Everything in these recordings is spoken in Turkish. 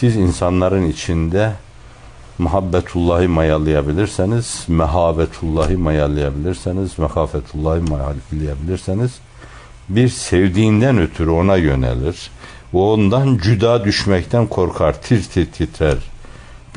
Siz insanların içinde muhabbetullahı mayalayabilirseniz, mehabetullahı mayalayabilirseniz, mekafetullahı mayalayabilirseniz bir sevdiğinden ötürü ona yönelir. O ondan cüda düşmekten korkar, tir tir titrer.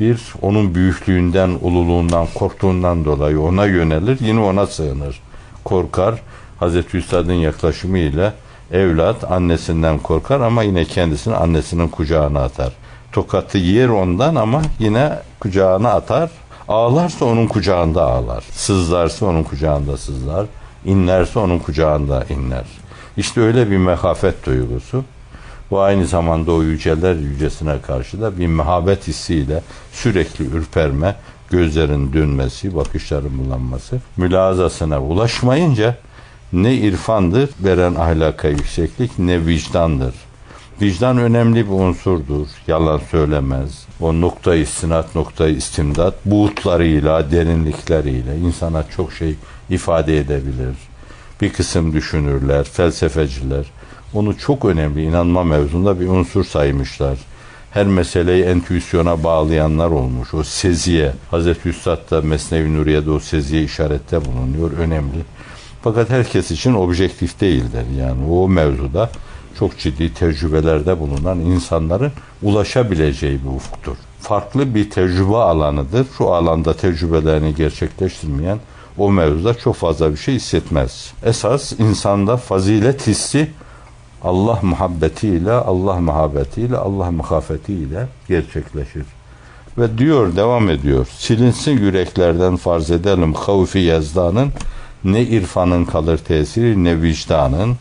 Bir onun büyüklüğünden, ululuğundan, korktuğundan dolayı ona yönelir, yine ona sığınır. Korkar. Hazreti Üstad'ın yaklaşımıyla evlat annesinden korkar ama yine kendisini annesinin kucağına atar. Tokatı yer ondan ama yine kucağına atar. Ağlarsa onun kucağında ağlar. Sızlarsa onun kucağında sızlar. İnlerse onun kucağında inler. İşte öyle bir mehafet duygusu. Bu aynı zamanda o yüceler yücesine karşı da bir mehabet hissiyle sürekli ürperme, gözlerin dönmesi, bakışların bulanması, mülazasına ulaşmayınca ne irfandır veren ahlaka yükseklik ne vicdandır. Vicdan önemli bir unsurdur. Yalan söylemez. O nokta istinat, nokta istimdat buğutlarıyla, derinlikleriyle insana çok şey ifade edebilir. Bir kısım düşünürler, felsefeciler onu çok önemli inanma mevzunda bir unsur saymışlar. Her meseleyi entüisyona bağlayanlar olmuş. O seziye, Hazreti Üstad da Mesnevi Nuriye'de o seziye işarette bulunuyor. Önemli. Fakat herkes için objektif değildir. Yani o mevzuda çok ciddi tecrübelerde bulunan insanların ulaşabileceği bir ufuktur. Farklı bir tecrübe alanıdır. Şu alanda tecrübelerini gerçekleştirmeyen o mevzuda çok fazla bir şey hissetmez. Esas insanda fazilet hissi Allah muhabbetiyle, Allah muhabbetiyle, Allah muhafetiyle gerçekleşir. Ve diyor, devam ediyor. Silinsin yüreklerden farz edelim havfi yazdanın ne irfanın kalır tesiri ne vicdanın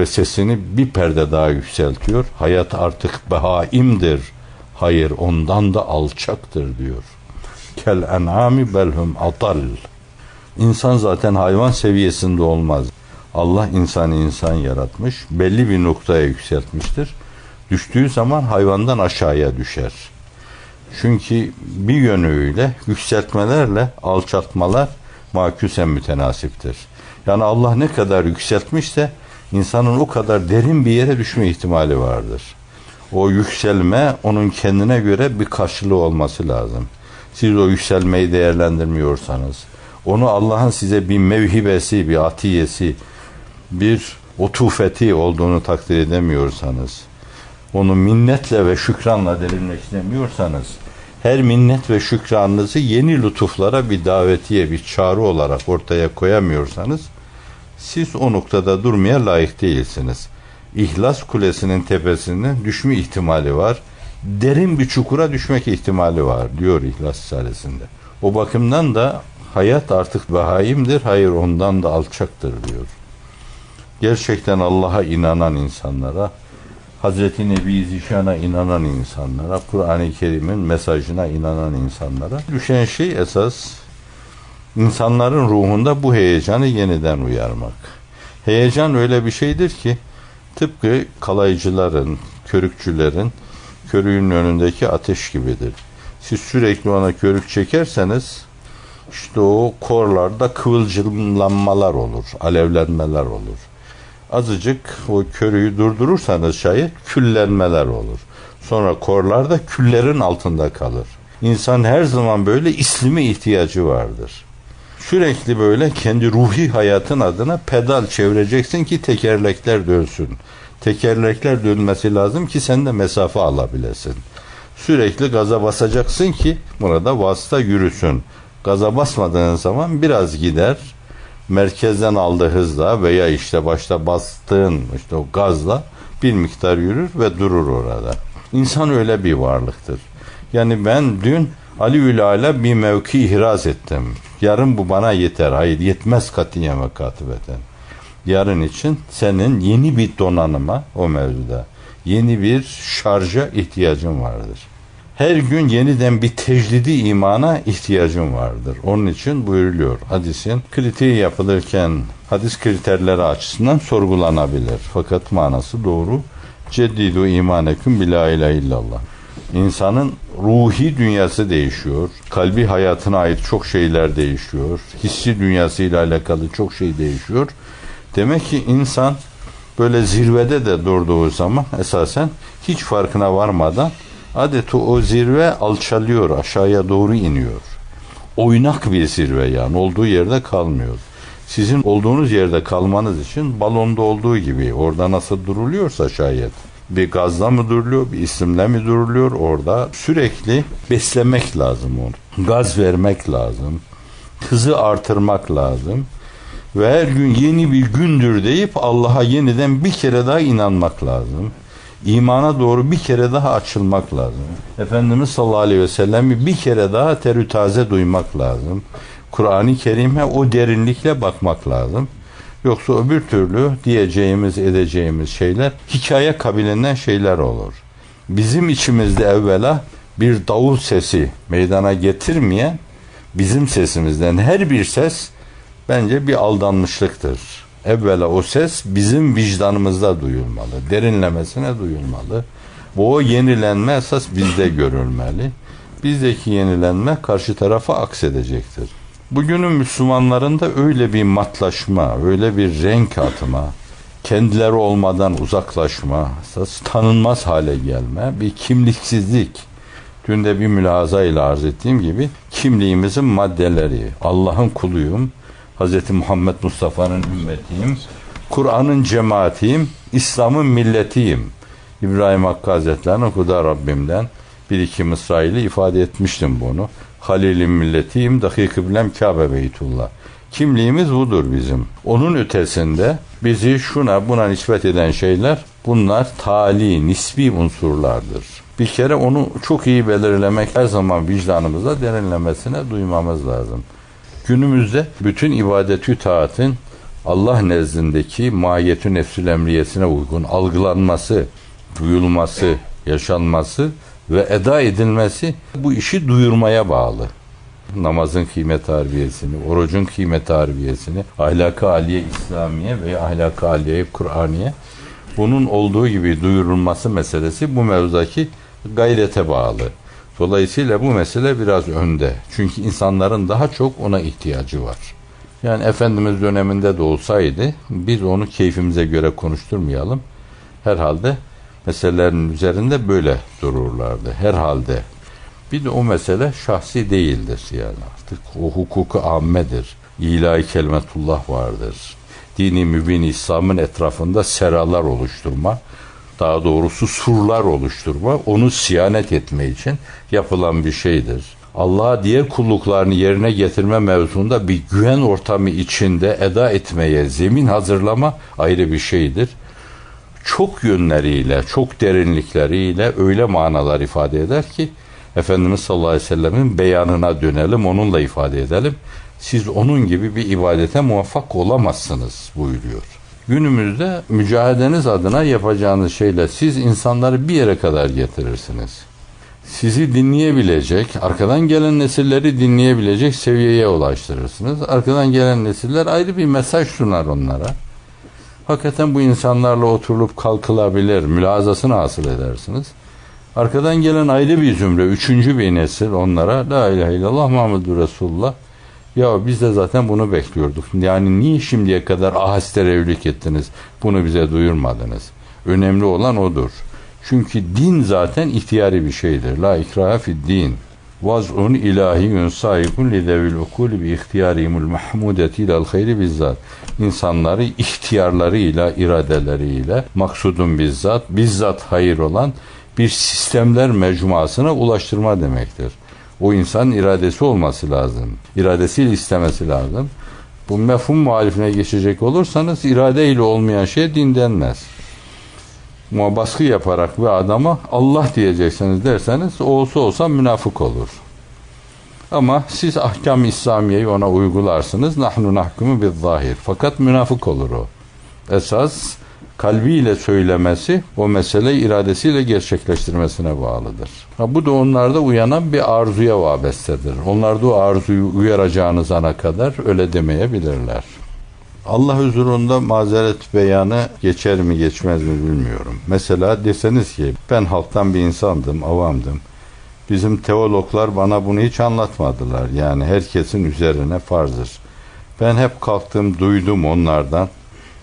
ve sesini bir perde daha yükseltiyor. Hayat artık behaimdir. Hayır ondan da alçaktır diyor. Kel en'ami belhum atal. İnsan zaten hayvan seviyesinde olmaz. Allah insanı insan yaratmış, belli bir noktaya yükseltmiştir. Düştüğü zaman hayvandan aşağıya düşer. Çünkü bir yönüyle yükseltmelerle alçaltmalar maküsen mütenasiptir. Yani Allah ne kadar yükseltmişse insanın o kadar derin bir yere düşme ihtimali vardır. O yükselme onun kendine göre bir karşılığı olması lazım. Siz o yükselmeyi değerlendirmiyorsanız, onu Allah'ın size bir mevhibesi, bir atiyesi, bir otufeti olduğunu takdir edemiyorsanız, onu minnetle ve şükranla derinleştiremiyorsanız, her minnet ve şükranınızı yeni lütuflara bir davetiye, bir çağrı olarak ortaya koyamıyorsanız, siz o noktada durmaya layık değilsiniz. İhlas kulesinin tepesinden düşme ihtimali var. Derin bir çukura düşmek ihtimali var diyor İhlas Risalesi'nde. O bakımdan da hayat artık behaimdir, hayır ondan da alçaktır diyor. Gerçekten Allah'a inanan insanlara, Hazreti Nebi Zişan'a inanan insanlara, Kur'an-ı Kerim'in mesajına inanan insanlara düşen şey esas insanların ruhunda bu heyecanı yeniden uyarmak. Heyecan öyle bir şeydir ki tıpkı kalaycıların, körükçülerin körüğün önündeki ateş gibidir. Siz sürekli ona körük çekerseniz işte o korlarda kıvılcımlanmalar olur, alevlenmeler olur. Azıcık o körüğü durdurursanız şayet küllenmeler olur. Sonra korlar küllerin altında kalır. İnsan her zaman böyle islime ihtiyacı vardır. Sürekli böyle kendi ruhi hayatın adına pedal çevireceksin ki tekerlekler dönsün. Tekerlekler dönmesi lazım ki sen de mesafe alabilesin. Sürekli gaza basacaksın ki burada vasıta yürüsün. Gaza basmadığın zaman biraz gider. Merkezden aldığı hızla veya işte başta bastığın işte o gazla bir miktar yürür ve durur orada. İnsan öyle bir varlıktır. Yani ben dün Ali Üla'yla bir mevki ihraz ettim. Yarın bu bana yeter. Hayır yetmez katiyen ve katibeten. Yarın için senin yeni bir donanıma o mevzuda, yeni bir şarja ihtiyacın vardır. Her gün yeniden bir tecdidi imana ihtiyacın vardır. Onun için buyuruluyor. Hadisin kritiği yapılırken hadis kriterleri açısından sorgulanabilir. Fakat manası doğru. Ceddidu imaneküm bila ilahe illallah. İnsanın ruhi dünyası değişiyor. Kalbi hayatına ait çok şeyler değişiyor. Hissi dünyasıyla alakalı çok şey değişiyor. Demek ki insan böyle zirvede de durduğu zaman esasen hiç farkına varmadan Adeta o zirve alçalıyor, aşağıya doğru iniyor. Oynak bir zirve yani olduğu yerde kalmıyor. Sizin olduğunuz yerde kalmanız için balonda olduğu gibi orada nasıl duruluyorsa şayet bir gazla mı duruluyor, bir isimle mi duruluyor orada sürekli beslemek lazım onu. Gaz vermek lazım. Hızı artırmak lazım. Ve her gün yeni bir gündür deyip Allah'a yeniden bir kere daha inanmak lazım. İmana doğru bir kere daha açılmak lazım. Efendimiz sallallahu aleyhi ve sellem'i bir kere daha terü taze duymak lazım. Kur'an-ı Kerim'e o derinlikle bakmak lazım. Yoksa öbür türlü diyeceğimiz, edeceğimiz şeyler hikaye kabilinden şeyler olur. Bizim içimizde evvela bir davul sesi meydana getirmeyen bizim sesimizden her bir ses bence bir aldanmışlıktır. Evvela o ses bizim vicdanımızda duyulmalı, derinlemesine duyulmalı. Bu o yenilenme esas bizde görülmeli. Bizdeki yenilenme karşı tarafa aksedecektir. Bugünün Müslümanlarında öyle bir matlaşma, öyle bir renk atma, kendileri olmadan uzaklaşma, tanınmaz hale gelme, bir kimliksizlik. Dün de bir mülahaza ile arz ettiğim gibi kimliğimizin maddeleri, Allah'ın kuluyum, Hz. Muhammed Mustafa'nın ümmetiyim, Kur'an'ın cemaatiyim, İslam'ın milletiyim. İbrahim Hakkı Hazretleri'nin okuda Rabbimden bir iki mısra ile ifade etmiştim bunu. Halil'in milletiyim, dahi kıblem Kabe Beytullah. Kimliğimiz budur bizim. Onun ötesinde bizi şuna buna nispet eden şeyler bunlar tali, nisbi unsurlardır. Bir kere onu çok iyi belirlemek her zaman vicdanımızda derinlemesine duymamız lazım. Günümüzde bütün ibadetü taatın Allah nezdindeki mahiyetü nefsül emriyesine uygun algılanması, duyulması, yaşanması ve eda edilmesi bu işi duyurmaya bağlı. Namazın kıymet harbiyesini, orucun kıymet harbiyesini, ahlak-ı aliye İslamiye ve ahlak-ı aliye Kur'aniye bunun olduğu gibi duyurulması meselesi bu mevzudaki gayrete bağlı. Dolayısıyla bu mesele biraz önde. Çünkü insanların daha çok ona ihtiyacı var. Yani Efendimiz döneminde de olsaydı biz onu keyfimize göre konuşturmayalım. Herhalde meselelerin üzerinde böyle dururlardı. Herhalde. Bir de o mesele şahsi değildir yani artık. O hukuku ammedir. İlahi kelimetullah vardır. Dini mübin İslam'ın etrafında seralar oluşturma, daha doğrusu surlar oluşturma, onu siyanet etme için yapılan bir şeydir. Allah'a diğer kulluklarını yerine getirme mevzunda bir güven ortamı içinde eda etmeye zemin hazırlama ayrı bir şeydir. Çok yönleriyle, çok derinlikleriyle öyle manalar ifade eder ki Efendimiz sallallahu aleyhi ve sellemin beyanına dönelim, onunla ifade edelim. Siz onun gibi bir ibadete muvaffak olamazsınız buyuruyor. Günümüzde mücadeleniz adına yapacağınız şeyle siz insanları bir yere kadar getirirsiniz. Sizi dinleyebilecek, arkadan gelen nesilleri dinleyebilecek seviyeye ulaştırırsınız. Arkadan gelen nesiller ayrı bir mesaj sunar onlara. Hakikaten bu insanlarla oturulup kalkılabilir, mülazasını hasıl edersiniz. Arkadan gelen ayrı bir zümre, üçüncü bir nesil onlara La ilahe illallah Muhammedur Resulullah ya biz de zaten bunu bekliyorduk. Yani niye şimdiye kadar ahas terevlük ettiniz? Bunu bize duyurmadınız. Önemli olan odur. Çünkü din zaten ihtiyari bir şeydir. La ikraha fid din. Vaz'un ilahiyun sahibun li devil ukuli bi ihtiyarihimul mahmudeti ilal hayri bizzat. İnsanları ihtiyarlarıyla, iradeleriyle maksudun bizzat, bizzat hayır olan bir sistemler mecmuasına ulaştırma demektir. O insanın iradesi olması lazım. İradesiyle istemesi lazım. Bu mefhum muhalifine geçecek olursanız iradeyle olmayan şey din denmez. Baskı yaparak bir adama Allah diyeceksiniz derseniz olsa olsa münafık olur. Ama siz ahkam İslamiye'yi ona uygularsınız. Nahnu nahkumu bil zahir. Fakat münafık olur o. Esas kalbiyle söylemesi o meseleyi iradesiyle gerçekleştirmesine bağlıdır. Ha, bu da onlarda uyanan bir arzuya vabestedir. Onlar da o arzuyu uyaracağınız ana kadar öyle demeyebilirler. Allah huzurunda mazeret beyanı geçer mi geçmez mi bilmiyorum. Mesela deseniz ki ben halktan bir insandım, avamdım. Bizim teologlar bana bunu hiç anlatmadılar. Yani herkesin üzerine farzdır. Ben hep kalktım, duydum onlardan.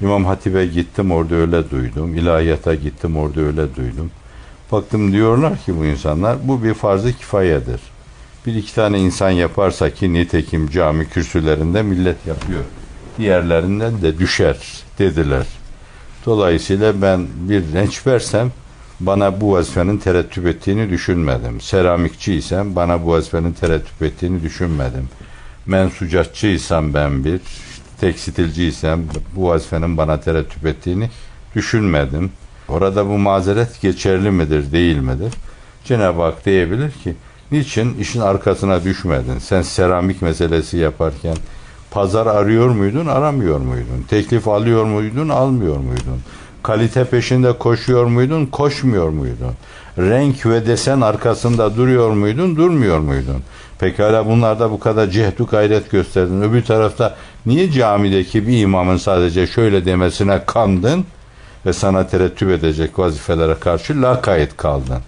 İmam Hatip'e gittim orada öyle duydum. İlahiyata gittim orada öyle duydum. Baktım diyorlar ki bu insanlar bu bir farz-ı kifayedir. Bir iki tane insan yaparsa ki nitekim cami kürsülerinde millet yapıyor. Diğerlerinden de düşer dediler. Dolayısıyla ben bir renç versem bana bu vazifenin terettüp ettiğini düşünmedim. Seramikçiysem bana bu vazifenin terettüp ettiğini düşünmedim. Mensucatçıysam ben bir, tekstilciysem bu vazifenin bana terettüp ettiğini düşünmedim. Orada bu mazeret geçerli midir, değil midir? Cenab-ı Hak diyebilir ki, niçin işin arkasına düşmedin? Sen seramik meselesi yaparken pazar arıyor muydun, aramıyor muydun? Teklif alıyor muydun, almıyor muydun? Kalite peşinde koşuyor muydun, koşmuyor muydun? Renk ve desen arkasında duruyor muydun, durmuyor muydun? Pekala bunlarda bu kadar cehdu gayret gösterdin. Öbür tarafta niye camideki bir imamın sadece şöyle demesine kandın ve sana terettüp edecek vazifelere karşı lakayt kaldın?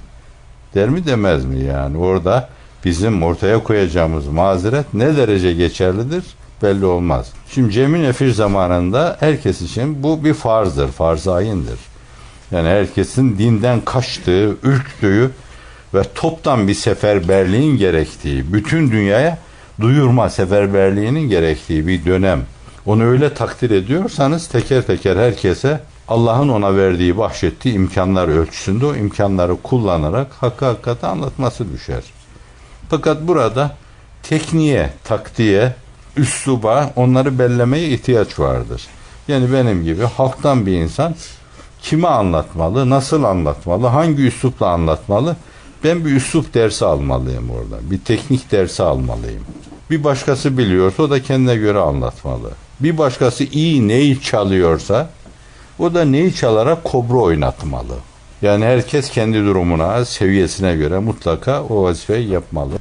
Der mi demez mi yani? Orada bizim ortaya koyacağımız mazeret ne derece geçerlidir belli olmaz. Şimdi cemi nefir zamanında herkes için bu bir farzdır, farz-ı ayindir. Yani herkesin dinden kaçtığı, ürktüğü ve toptan bir seferberliğin gerektiği, bütün dünyaya duyurma seferberliğinin gerektiği bir dönem. Onu öyle takdir ediyorsanız teker teker herkese Allah'ın ona verdiği, bahşettiği imkanlar ölçüsünde o imkanları kullanarak hakkı hakikati anlatması düşer. Fakat burada tekniğe, taktiğe, üsluba onları bellemeye ihtiyaç vardır. Yani benim gibi halktan bir insan kime anlatmalı, nasıl anlatmalı, hangi üslupla anlatmalı? Ben bir üslup dersi almalıyım orada. Bir teknik dersi almalıyım. Bir başkası biliyorsa o da kendine göre anlatmalı. Bir başkası iyi neyi çalıyorsa o da neyi çalarak kobra oynatmalı. Yani herkes kendi durumuna, seviyesine göre mutlaka o vazifeyi yapmalı.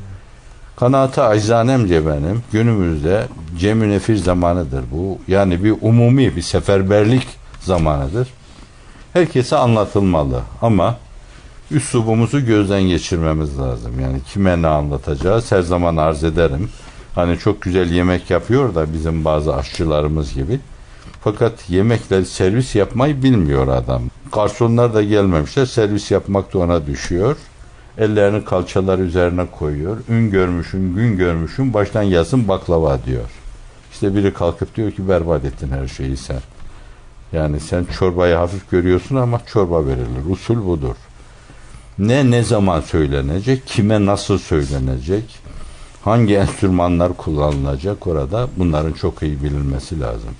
Kanaata aczanemce benim günümüzde cem nefir zamanıdır bu. Yani bir umumi bir seferberlik zamanıdır. Herkese anlatılmalı ama üslubumuzu gözden geçirmemiz lazım. Yani kime ne anlatacağız her zaman arz ederim. Hani çok güzel yemek yapıyor da bizim bazı aşçılarımız gibi. Fakat yemekleri servis yapmayı bilmiyor adam. Garsonlar da gelmemişler. Servis yapmak da ona düşüyor. Ellerini kalçalar üzerine koyuyor. Ün görmüşüm, gün görmüşüm, baştan yazın baklava diyor. İşte biri kalkıp diyor ki berbat ettin her şeyi sen. Yani sen çorbayı hafif görüyorsun ama çorba verilir. Usul budur. Ne ne zaman söylenecek, kime nasıl söylenecek, hangi enstrümanlar kullanılacak orada bunların çok iyi bilinmesi lazım.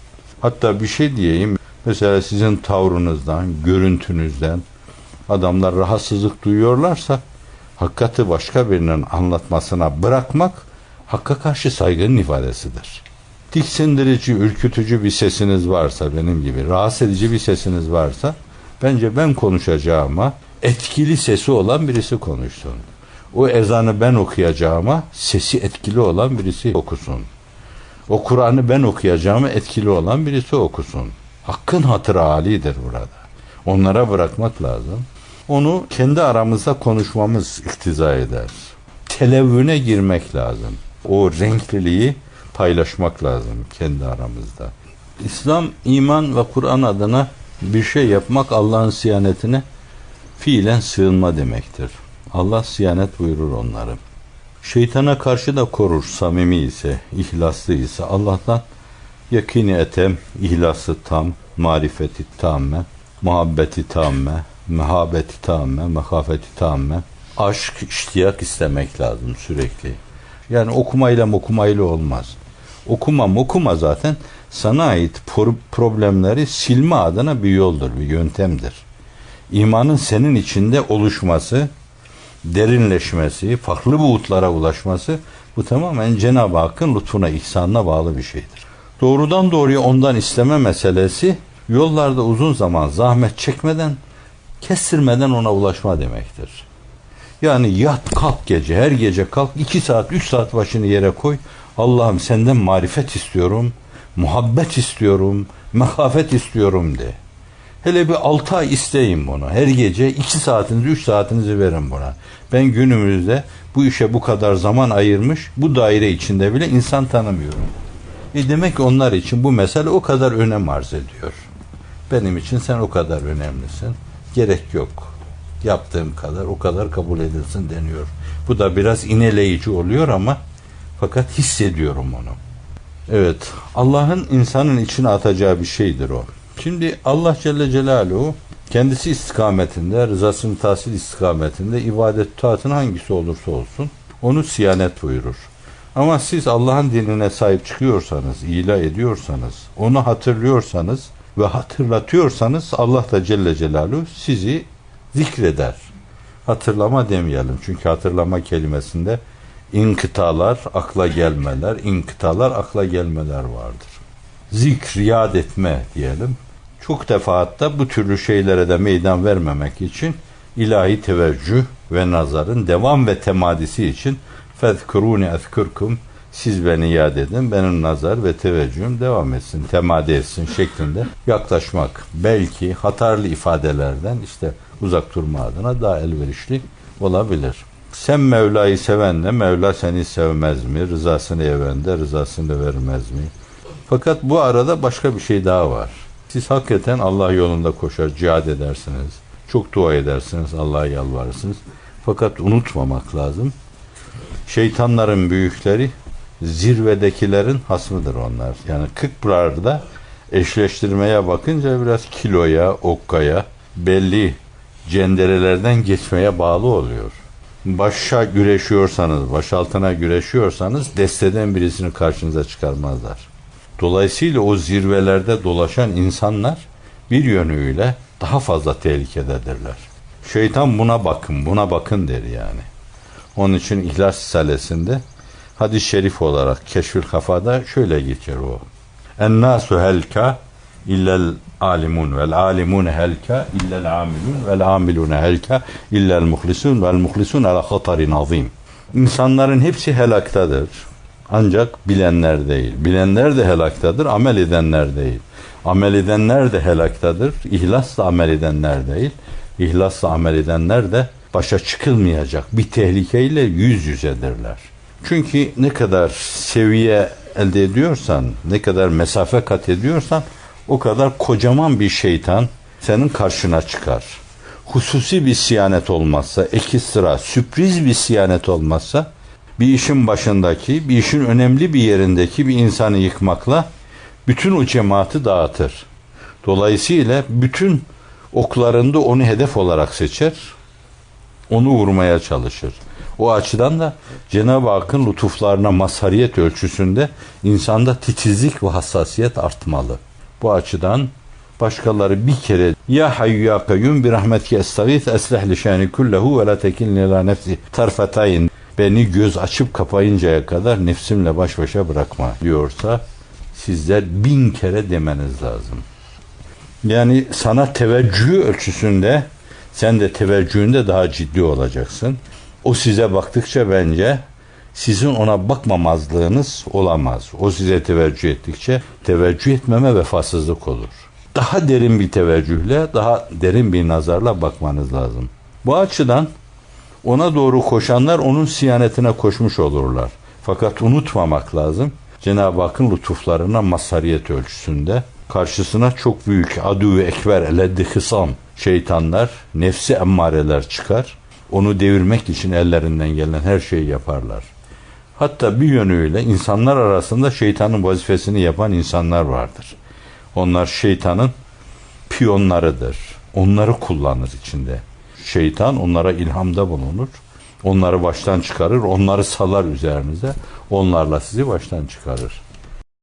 Hatta bir şey diyeyim. Mesela sizin tavrınızdan, görüntünüzden adamlar rahatsızlık duyuyorlarsa hakikati başka birinin anlatmasına bırakmak hakka karşı saygının ifadesidir. Tiksindirici, ürkütücü bir sesiniz varsa benim gibi, rahatsız edici bir sesiniz varsa bence ben konuşacağıma etkili sesi olan birisi konuşsun. O ezanı ben okuyacağıma sesi etkili olan birisi okusun. O Kur'an'ı ben okuyacağıma etkili olan birisi okusun. Hakkın hatırı halidir burada. Onlara bırakmak lazım. Onu kendi aramızda konuşmamız iktiza eder. Televvüne girmek lazım. O renkliliği paylaşmak lazım kendi aramızda. İslam, iman ve Kur'an adına bir şey yapmak Allah'ın siyanetine fiilen sığınma demektir. Allah siyanet buyurur onları. Şeytana karşı da korur samimi ise, ihlaslı ise Allah'tan yakini etem, ihlası tam, marifeti tamme, muhabbeti tamme, mehabeti tamme, mehafeti tamme, aşk, iştiyak istemek lazım sürekli. Yani okumayla okumayla olmaz. Okuma okuma zaten sana ait problemleri silme adına bir yoldur, bir yöntemdir. İmanın senin içinde oluşması, derinleşmesi, farklı buğutlara ulaşması bu tamamen Cenab-ı Hakk'ın lütfuna, ihsanına bağlı bir şeydir. Doğrudan doğruya ondan isteme meselesi yollarda uzun zaman zahmet çekmeden, kestirmeden ona ulaşma demektir. Yani yat kalk gece, her gece kalk, iki saat, üç saat başını yere koy. Allah'ım senden marifet istiyorum, muhabbet istiyorum, mehafet istiyorum de. Hele bir altı ay isteyin bunu. Her gece iki saatinizi, üç saatinizi verin buna. Ben günümüzde bu işe bu kadar zaman ayırmış, bu daire içinde bile insan tanımıyorum. E demek ki onlar için bu mesele o kadar önem arz ediyor. Benim için sen o kadar önemlisin. Gerek yok. Yaptığım kadar o kadar kabul edilsin deniyor. Bu da biraz ineleyici oluyor ama fakat hissediyorum onu. Evet, Allah'ın insanın içine atacağı bir şeydir o. Şimdi Allah Celle Celaluhu kendisi istikametinde, rızasını tahsil istikametinde ibadet taatın hangisi olursa olsun onu siyanet buyurur. Ama siz Allah'ın dinine sahip çıkıyorsanız, ilah ediyorsanız, onu hatırlıyorsanız ve hatırlatıyorsanız Allah da Celle Celaluhu sizi zikreder. Hatırlama demeyelim. Çünkü hatırlama kelimesinde inkıtalar, akla gelmeler, inkıtalar, akla gelmeler vardır. Zikr, yad etme diyelim. Çok defaatta bu türlü şeylere de meydan vermemek için ilahi teveccüh ve nazarın devam ve temadisi için fezkuruni ezkurkum siz beni yad edin, benim nazar ve teveccühüm devam etsin, temadi etsin şeklinde yaklaşmak. Belki hatarlı ifadelerden işte uzak durma adına daha elverişli olabilir. Sen Mevla'yı sevenle Mevla seni sevmez mi? Rızasını evende rızasını vermez mi? Fakat bu arada başka bir şey daha var. Siz hakikaten Allah yolunda koşar, cihad edersiniz. Çok dua edersiniz, Allah'a yalvarırsınız. Fakat unutmamak lazım. Şeytanların büyükleri zirvedekilerin hasmıdır onlar. Yani Kıbrar'da eşleştirmeye bakınca biraz kiloya, okkaya, belli cenderelerden geçmeye bağlı oluyor. Başa güreşiyorsanız, baş altına güreşiyorsanız desteden birisini karşınıza çıkarmazlar. Dolayısıyla o zirvelerde dolaşan insanlar bir yönüyle daha fazla tehlikededirler. Şeytan buna bakın, buna bakın der yani. Onun için İhlas Risalesi'nde hadis-i şerif olarak Keşfül Kafa'da şöyle geçer o. En nasu helka illel alimun vel alimun helka illel amilun vel amilun helka illel muhlisun vel muhlisun ala hatarin azim. İnsanların hepsi helaktadır. Ancak bilenler değil. Bilenler de helaktadır, amel edenler değil. Amel edenler de helaktadır. İhlasla amel edenler değil. İhlasla amel edenler de başa çıkılmayacak bir tehlikeyle yüz yüzedirler. Çünkü ne kadar seviye elde ediyorsan, ne kadar mesafe kat ediyorsan o kadar kocaman bir şeytan senin karşına çıkar. Hususi bir siyanet olmazsa, ekstra, sürpriz bir siyanet olmazsa bir işin başındaki, bir işin önemli bir yerindeki bir insanı yıkmakla bütün o cemaati dağıtır. Dolayısıyla bütün oklarında onu hedef olarak seçer, onu vurmaya çalışır. O açıdan da Cenab-ı Hakk'ın lütuflarına mazhariyet ölçüsünde insanda titizlik ve hassasiyet artmalı. Bu açıdan başkaları bir kere ya hayyu ya kayyum bir rahmetke estağith eslih li şani kullehu ve la tekilni ila nefsi tarfetayn beni göz açıp kapayıncaya kadar nefsimle baş başa bırakma diyorsa sizler bin kere demeniz lazım. Yani sana teveccühü ölçüsünde sen de teveccühünde daha ciddi olacaksın. O size baktıkça bence sizin ona bakmamazlığınız olamaz. O size teveccüh ettikçe teveccüh etmeme vefasızlık olur. Daha derin bir teveccühle, daha derin bir nazarla bakmanız lazım. Bu açıdan ona doğru koşanlar onun siyanetine koşmuş olurlar. Fakat unutmamak lazım. Cenab-ı Hakk'ın lütuflarına mazhariyet ölçüsünde karşısına çok büyük adü ekber eleddi hısam şeytanlar, nefsi emmareler çıkar. Onu devirmek için ellerinden gelen her şeyi yaparlar. Hatta bir yönüyle insanlar arasında şeytanın vazifesini yapan insanlar vardır. Onlar şeytanın piyonlarıdır. Onları kullanır içinde. Şeytan onlara ilhamda bulunur. Onları baştan çıkarır, onları salar üzerinize. Onlarla sizi baştan çıkarır.